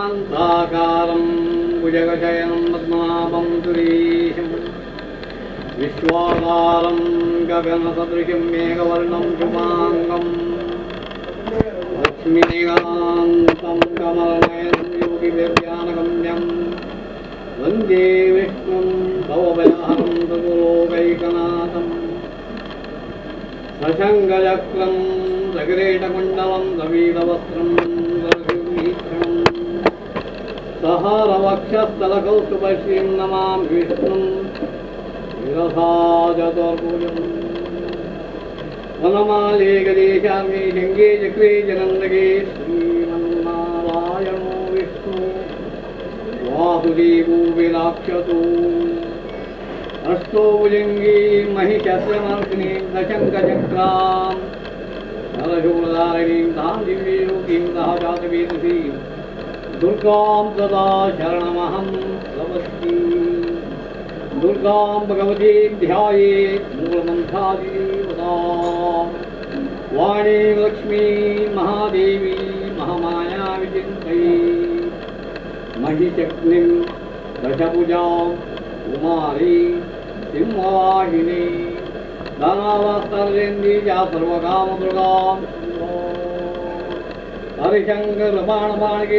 शान्ताकारं भुजगशयनं पद्मापं सुरीशम् विश्वाकारं गगनसदृशं मेघवर्णं शुभाङ्गम् लक्ष्मीकान्तं कमलनयनं योगिदिव्यानगम्यं वन्दे विष्णुं भवभयहरं रघुलोकैकनाथं सशङ्गचक्रं सगरेटमण्डलं सवीतवस्त्रं సహారవక్షస్థలకౌస్తుభశ్రీం నమామి విష్ణుం విరసాచతుర్భుజం వనమాలేకదేశామి శంగే చక్రే జనందగే శ్రీమన్నారాయణో విష్ణు వాసుదేవో విరాక్షతో అష్టో భుజంగీ మహిషస్యమర్దినీం దశంకచక్రాం నరశూలధారిణీం తాం దివ్యయోగీం సహజాతవేదసీం దుర్గాం दुर्गा सदा शरणमहं समस्ती दुर्गा भगवती ध्यायेत् वाणी लक्ष्मी महादेवी महादेवी महामायाविचिन्तये। महिचक्रिं दशभुजा कुमारी, सिंहवाहिनी धनावस्तरेन्दीजा सर्वकामदृगां हरिशङ्करबाणबाणगे